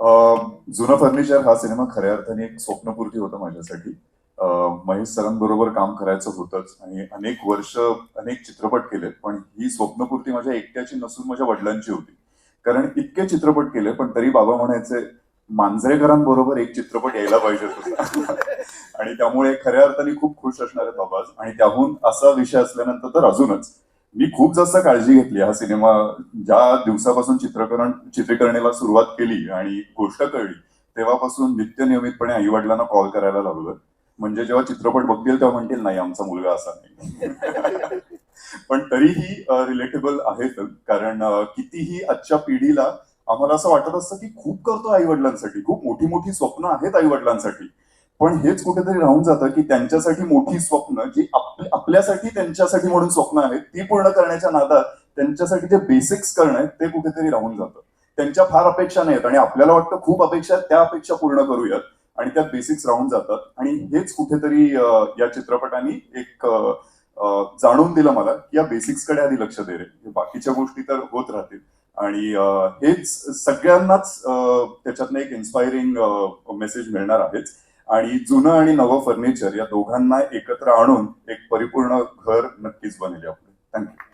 जुनं फर्निचर हा सिनेमा खऱ्या अर्थाने एक स्वप्नपूर्ती होतं माझ्यासाठी. महेश सरांबरोबर काम करायचं होतंच आणि अनेक वर्ष अनेक चित्रपट केले पण ही स्वप्नपूर्ती माझ्या एकट्याची नसून माझ्या वडिलांची होती. कारण इतके चित्रपट केले पण तरी बाबा म्हणायचे मांजरेकरांबरोबर एक चित्रपट यायला पाहिजे होता. आणि त्यामुळे खऱ्या अर्थाने खूप खुश असणार आहेत बाबा आणि त्याहून असा विषय असल्यानंतर तर अजूनच. मी खूप जास्त काळजी घेतली हा सिनेमा. ज्या दिवसापासून चित्रकरण चित्रीकरणेला सुरुवात केली आणि गोष्ट कळली तेव्हापासून नित्य नियमितपणे आई वडिलांना कॉल करायला लागलो म्हणजे जेव्हा चित्रपट बघतील तेव्हा म्हणतील नाही आमचा मुलगा असा नाही. पण तरीही रिलेटेबल आहे कारण कितीही आजच्या पिढीला आम्हाला असं वाटत असतं की खूप करतो आई वडिलांसाठी खूप मोठी मोठी स्वप्न आहेत आई वडिलांसाठी पण हेच कुठेतरी राहून जातं की त्यांच्यासाठी मोठी स्वप्न जी आप- आपल्यासाठी त्यांच्यासाठी म्हणून स्वप्न आहेत ती पूर्ण करण्याच्या नादात त्यांच्यासाठी जे बेसिक्स करणं आहे ते कुठेतरी राहून जातं. त्यांच्या फार अपेक्षा नाहीत आणि आपल्याला वाटतं खूप अपेक्षा आहेत त्या अपेक्षा पूर्ण करूयात आणि त्यात बेसिक्स राहून जातात. आणि हेच कुठेतरी या चित्रपटाने एक जाणून दिलं मला की या बेसिक्सकडे आधी लक्ष दे रे. बाकीच्या गोष्टी तर होत राहतील. आणि हेच सगळ्यांनाच त्याच्यातनं एक इन्स्पायरिंग मेसेज मिळणार आहेच. आणि जुनं आणि नवं फर्निचर या दोघांना एकत्र आणून एक परिपूर्ण घर नक्कीच बनेल आपलं थँक्यू